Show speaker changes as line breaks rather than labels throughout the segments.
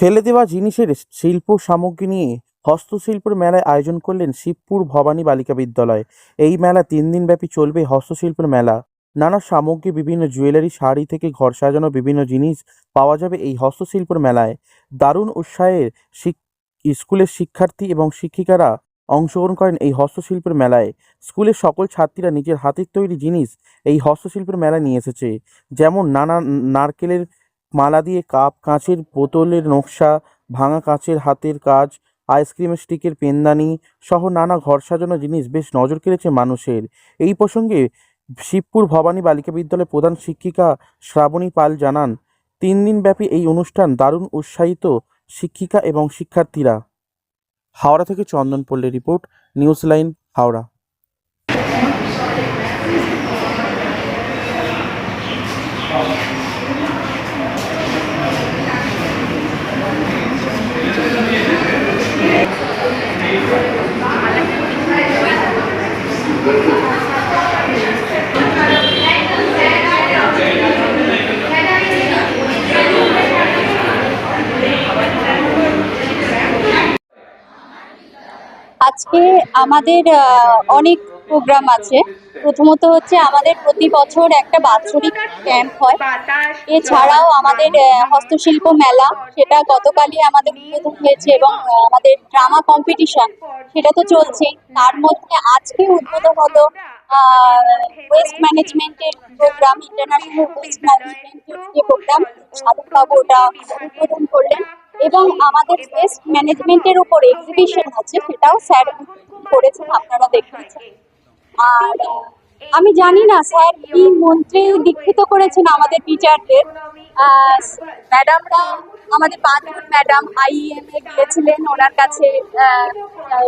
ফেলে দেওয়া জিনিসের শিল্প সামগ্রী নিয়ে হস্তশিল্পের মেলায় আয়োজন করলেন শিবপুর ভবানী বালিকা বিদ্যালয়। এই মেলা তিন দিন ব্যাপী চলবে হস্তশিল্পের মেলা। নানা সামগ্রী, বিভিন্ন জুয়েলারি, শাড়ি থেকে ঘর সাজানো বিভিন্ন জিনিস পাওয়া যাবে এই হস্তশিল্পের মেলায়। দারুণ উৎসাহের শিক- স্কুলের শিক্ষার্থী এবং শিক্ষিকারা অংশগ্রহণ করেন এই হস্তশিল্পের মেলায়। স্কুলের সকল ছাত্রীরা নিজের হাতের তৈরি জিনিস এই হস্তশিল্পের মেলায় নিয়ে এসেছে। যেমন নানা, নারকেলের মালা দিয়ে কাপ কাঁচের, বোতলের নকশা, ভাঙা কাঁচের হাতের কাজ আইসক্রিমের স্টিকের পেনদানি সহ নানা ঘর সাজানো জিনিস বেশ নজর কেড়েছে মানুষের। এই প্রসঙ্গে শিবপুর ভবানী বালিকা বিদ্যালয়ের প্রধান শিক্ষিকা শ্রাবণী পাল জানান, তিন দিনব্যাপী এই অনুষ্ঠান দারুণ উৎসাহিত শিক্ষিকা এবং শিক্ষার্থীরা। হাওড়া থেকে চন্দন পল্লী রিপোর্ট নিউজ লাইন হাওড়া।
আজকে আমাদের অনেক প্রোগ্রাম আছে। প্রথমত হচ্ছে আমাদের প্রতি বছর একটা বাৎসরিক ক্যাম্প হয়। এছাড়াও আমাদের হস্তশিল্প মেলা, সেটা গতকালই আমাদের উদ্বোধন হয়েছে এবং আমাদের ড্রামা কম্পিটিশন সেটা তো চলছেই। তার মধ্যে আজকে উদ্বোধন হলো ওয়েস্ট ম্যানেজমেন্টের প্রোগ্রাম ইন্টারন্যাশনাল ওয়েস্ট ম্যানেজমেন্টের যে প্রোগ্রাম সাধকবাবু ওটা উদ্বোধন করলেন এবং আমাদের ওয়েস্ট ম্যানেজমেন্টের উপর এক্সিবিশন আছে, সেটাও স্যার করেছেন, আপনারা দেখেছেন আর আমি জানি না, স্যার, কি মন্ত্রী দীক্ষিত করেছেন আমাদের টিচারদের ম্যাডামরা আমাদের পাঁচজন ম্যাডাম আইএম এ গিয়েছিলেন, ওনার কাছে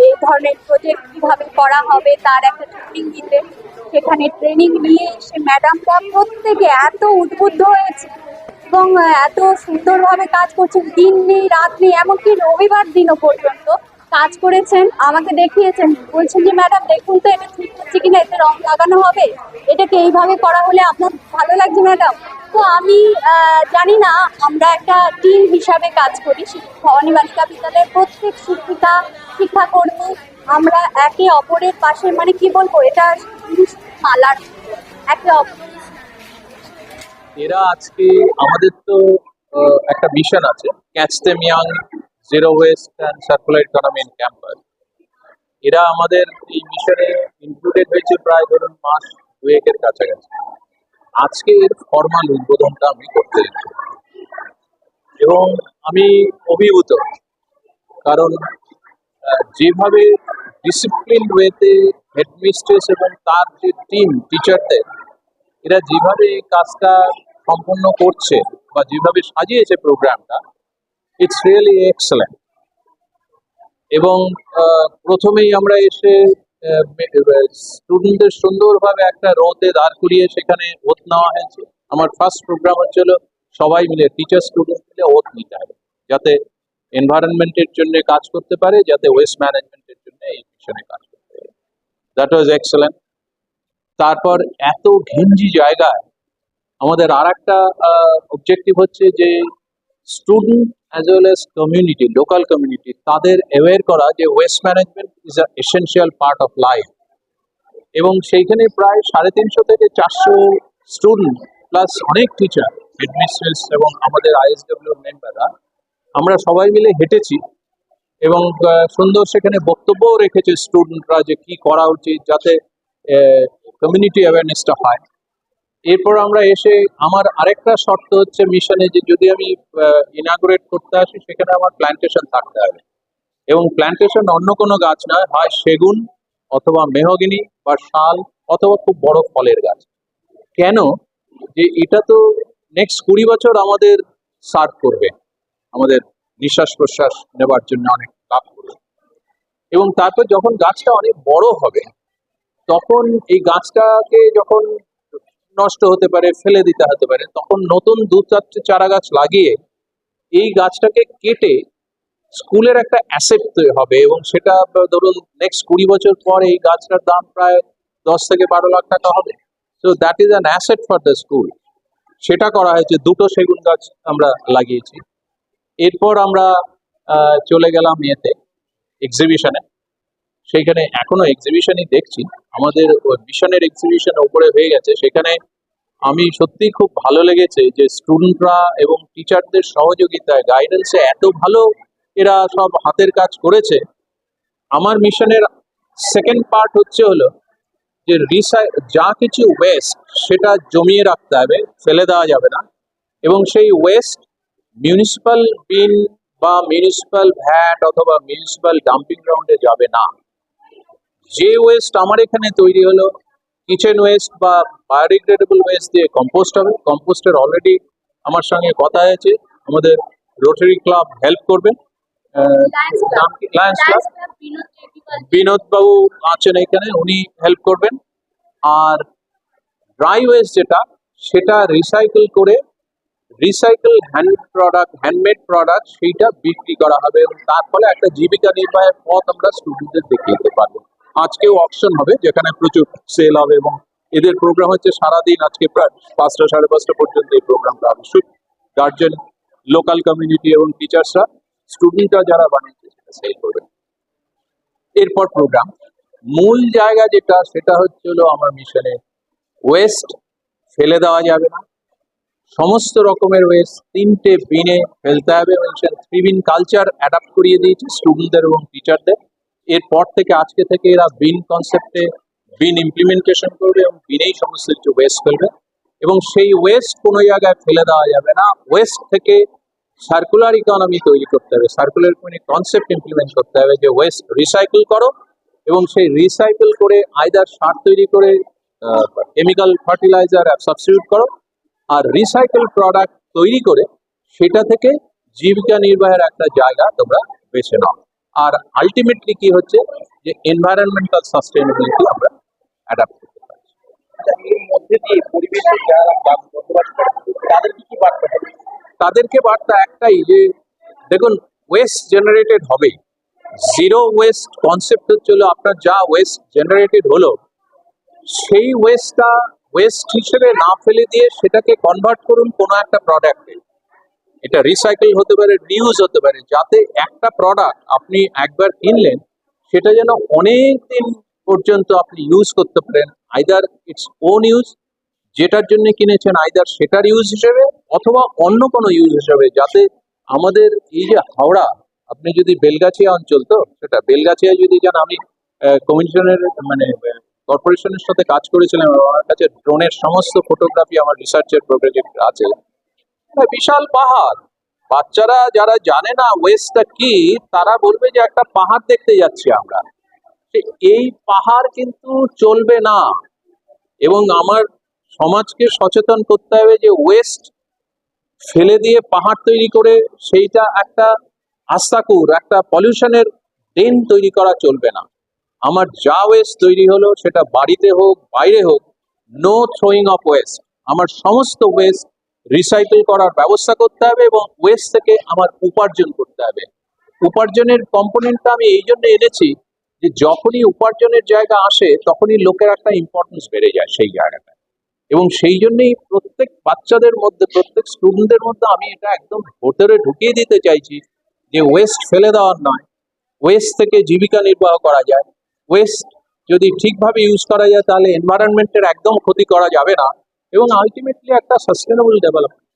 এই ধরনের প্রজেক্ট কীভাবে করা হবে, তার একটা ট্রেনিং দিতে। সেখানে ট্রেনিং নিয়ে এসে ম্যাডামরা প্রত্যেকে এত উদ্বুদ্ধ হয়েছে এবং এত সুন্দরভাবে কাজ করছেন দিন নেই, রাত নেই, এমনকি রবিবার দিনও পর্যন্ত কাজ করেছেন, আমাকে দেখিয়েছেন। বলছেন যে, ম্যাডাম, দেখুন তো, এটা ঠিক হচ্ছে কিনা, এতে রং লাগানো হবে? এটাকে এইভাবে করা হলে আপনার ভালো লাগছে, ম্যাডাম? তো আমি জানি না, আমরা একটা টিম হিসাবে কাজ করি ভবানী বালিকা বিদ্যালয়ের প্রত্যেক শিক্ষিকা, শিক্ষাকর্মী, আমরা একে অপরের পাশে মানে কি বলব, এটা মালার একে অপর
এরা আজকে আমাদের তো একটা মিশন আছে catch them young zero waste and circular economy in campus এরা আমাদের এই মিশনে ইনক্লুডেড হয়েছে প্রায় ধরুন মাস দুয়েকের কাছাকাছি। আজকে এর ফর্মাল উদ্বোধনটা আমি করতে এবং আমি অভিভূত, কারণ যেভাবে ডিসিপ্লিন ওয়েতে হেডমিস্ট্রেস এবং তার যে টিম টিচারদের এরা যেভাবে কাজটা সম্পন্ন করছে বা যেভাবে সাজিয়েছে প্রোগ্রামটা ইটস রিয়েলি এক্সেলেন্ট এবং প্রথমেই আমরা এসে স্টুডেন্টদের সুন্দরভাবে একটা রোতে দাঁড় করিয়ে সেখানে ওত নেওয়া হয়েছে। আমার ফার্স্ট প্রোগ্রাম হচ্ছিল সবাই মিলে টিচার স্টুডেন্ট মিলে ওত নিতে হবে, যাতে এনভায়রনমেন্টের জন্য কাজ করতে পারে, যাতে ওয়েস্ট ম্যানেজমেন্টের জন্য এই মিশনে কাজ করতে পারে। দ্যাট ওয়াজ এক্সেলেন্ট তারপর এত ঘিঞ্জি জায়গায় আমাদের আর একটা অবজেক্টিভ হচ্ছে যে student as well as community local community তাদের অ্যাওয়্যার করা যে waste management is a essential part of life এবং সেইখানে প্রায় সাড়ে তিনশো থেকে চারশো স্টুডেন্ট প্লাস অনেক টিচার হেডমিস্ট্রেস এবং আমাদের আইএসডব্লিউ মেম্বাররা আমরা সবাই মিলে হেঁটেছি এবং সুন্দর সেখানে বক্তব্যও রেখেছে স্টুডেন্টরা যে কি করা উচিত যাতে কমিউনিটি অ্যাওয়ারনেসটা হয়। এরপর আমরা এসে আমার আরেকটা শর্ত হচ্ছে মিশনে যে যদি আমি ইনাগুরেট করতে আসি, সেখানে আমার প্ল্যান্টেশন থাকতে হবে। এবং প্ল্যান্টেশন অন্য কোনো গাছ নয়, হয় সেগুন অথবা মেহগিনি বা শাল অথবা খুব বড় ফলের গাছ। কেন? যে এটা তো নেক্সট কুড়ি বছর আমাদের সার্ভ করবে। আমাদের নিঃশ্বাস প্রশ্বাস নেবার জন্য অনেক লাভ করবে। এবং তারপর যখন গাছটা অনেক বড় হবে, তখন এই গাছটাকে যখন নষ্ট হতে পারে, ফেলে দিতে হতে পারে, তখন নতুন দু চারটে চারা গাছ লাগিয়ে এই গাছটাকে কেটে স্কুলের একটা অ্যাসেট হবে এবং সেটা ধরুন নেক্সট কুড়ি বছর পর এই গাছটার দাম প্রায় দশ থেকে বারো লাখ টাকা হবে। So that is an asset for the school সেটা করা হয়েছে, দুটো সেগুন গাছ আমরা লাগিয়েছি। এরপর আমরা চলে গেলাম ইয়েতে এক্সিবিশনে সেইখানে এখনও এক্সিবিশনই দেখছি। আমাদের মিশনের এক্সিবিশন উপরে হয়ে গেছে। সেখানে আমি সত্যি খুব ভালো লেগেছে যে স্টুডেন্টরা এবং টিচারদের সহযোগিতায় গাইডেন্সে এত ভালো এরা সব হাতের কাজ করেছে। আমার মিশনের সেকেন্ড পার্ট হচ্ছে হলো যে রিসাই যা কিছু ওয়েস্ট সেটা জমিয়ে রাখতে হবে, ফেলে দেওয়া যাবে না। এবং সেই ওয়েস্ট মিউনিসিপ্যাল বিন বা মিউনিসিপ্যাল ভ্যাট অথবা মিউনিসিপ্যাল ডাম্পিং গ্রাউন্ডে যাবে না। যে ওয়েস্ট আমার এখানে তৈরি হলো কিচেন ওয়েস্ট বা বায়োডিগ্রেডেবল ওয়েস্ট দিয়ে কম্পোস্ট হবে। কম্পোস্টের অলরেডি আমার সঙ্গে কথা হয়েছে। আমাদের রোটারি ক্লাব হেল্প করবে। লায়ন্স ক্লাব বিনোদ বাবু আছেন এখানে উনি হেল্প করবেন। আর ড্রাই ওয়েস্ট যেটা সেটা রিসাইকেল করে recycle hand product handmade product সেইটা বিক্রি করা হবে এবং তার ফলে একটা জীবিকা নির্বাহের পথ আমরা স্টুডেন্টদের দেখিয়ে দিতে পারব। আজকেও অপশন হবে, যেখানে প্রচুর সেল হবে এবং এদের প্রোগ্রাম হচ্ছে সারাদিন আজকে প্রায় পাঁচটা, সাড়ে পাঁচটা পর্যন্ত এই প্রোগ্রামটা অবশ্যই। গার্জেন লোকাল কমিউনিটি এবং টিচার্সরা স্টুডেন্টরা যারা বানিয়েছে সেটা সেল করবে। এরপর প্রোগ্রাম মূল জায়গা যেটা, সেটা হচ্ছে হলো আমার মিশনে ওয়েস্ট ফেলে দেওয়া যাবে না। সমস্ত রকমের ওয়েস্ট তিনটে বিনে ফেলতে হবে এবং থ্রি বিন কালচার অ্যাডাপ্ট করিয়ে দিয়েছে স্টুডেন্টদের এবং টিচারদের এরপর থেকে আজকে থেকে এরা বিন কনসেপ্টে বিন ইমপ্লিমেন্টেশন করবে এবং বিনেই সমস্ত কিছু ওয়েস্ট ফেলবে। এবং সেই ওয়েস্ট কোনো জায়গায় ফেলে দেওয়া যাবে না। ওয়েস্ট থেকে সার্কুলার ইকোনমি তৈরি করতে হবে। সার্কুলার ইকোনমি কনসেপ্ট ইমপ্লিমেন্ট করতে হবে যে ওয়েস্ট রিসাইকেল করো এবং সেই রিসাইকেল করে আইদার সার তৈরি করে কেমিক্যাল ফার্টিলাইজার সাবস্টিটিউট করো আর রিসাইকেল প্রোডাক্ট তৈরি করে, সেটা থেকে জীবিকা নির্বাহের একটা জায়গা তোমরা বেছে নাও। আর আলটিমেটলি কি হচ্ছে যে এনভায়রনমেন্টাল সাস্টেনেবিলিটি আমরা অ্যাডাপ্ট করতে পারি
আচ্ছা, এর মধ্যে দিয়ে পরিবেশের যারা বসবাস করে তাদেরকে কি বার্তা হবে
তাদেরকে বার্তা একটাই যে দেখুন ওয়েস্ট জেনারেটেড হবেই। জিরো ওয়েস্ট কনসেপ্ট হচ্ছে হলো আপনার যা ওয়েস্ট জেনারেটেড হলো সেই ওয়েস্টটা ওয়েস্ট হিসেবে না ফেলে দিয়ে সেটাকে কনভার্ট করুন কোনো একটা প্রোডাক্টে এটা রিসাইকেল হতে পারে রিউজ হতে পারে। যাতে একটা প্রোডাক্ট আপনি একবার কিনলেন, সেটা যেন অনেক দিন পর্যন্ত আপনি ইউজ করতে পারেন। আইদার ইটস ওন ইউজ যেটার জন্য কিনেছেন আইদার সেটার ইউজ হিসেবে অথবা অন্য কোনো ইউজ হিসেবে। যাতে আমাদের এই যে হাওড়া, আপনি যদি বেলগাছিয়া অঞ্চল তো, সেটা বেলগাছিয়া যদি যান, আমি কমিশনের মানে কর্পোরেশনের সাথে কাজ করেছিলাম, আমার কাছে ড্রোনের সমস্ত ফটোগ্রাফি আমার রিসার্চের প্রজেক্ট আছে। বিশাল পাহাড়। বাচ্চারা যারা জানে না ওয়েস্টটা কি, তারা বলবে যে একটা পাহাড় দেখতে যাচ্ছি আমরা। এই পাহাড় কিন্তু চলবে না। এবং আমার সমাজকে সচেতন করতে হবে যে ওয়েস্ট ফেলে দিয়ে পাহাড় তৈরি করে সেইটা একটা আস্তাকুর, একটা পলিউশনের ড্রেন তৈরি করা চলবে না। আমার যা ওয়েস্ট তৈরি হলো সেটা বাড়িতে হোক, বাইরে হোক নো থ্রোয়িং অফ ওয়েস্ট আমার সমস্ত ওয়েস্ট রিসাইকেল করার ব্যবস্থা করতে হবে এবং ওয়েস্ট থেকে আমার উপার্জন করতে হবে। উপার্জনের কম্পোনেন্টটা আমি এই জন্য এনেছি যে যখনই উপার্জনের জায়গা আসে, তখনই লোকের একটা ইম্পর্টেন্স বেড়ে যায় সেই জায়গাটা এবং সেই জন্যই প্রত্যেক বাচ্চাদের মধ্যে, প্রত্যেক স্টুডেন্টদের মধ্যে আমি এটা একদম ভোটারে ঢুকিয়ে দিতে চাইছি যে ওয়েস্ট ফেলে দেওয়ার নয়। ওয়েস্ট থেকে জীবিকা নির্বাহ করা যায়। ওয়েস্ট যদি ঠিকভাবে ইউজ করা যায়, তাহলে এনভায়রনমেন্টের একদম ক্ষতি করা যাবে না। এবং আলটিমেটলি একটা সাস্টেনেবল ডেভেলপমেন্ট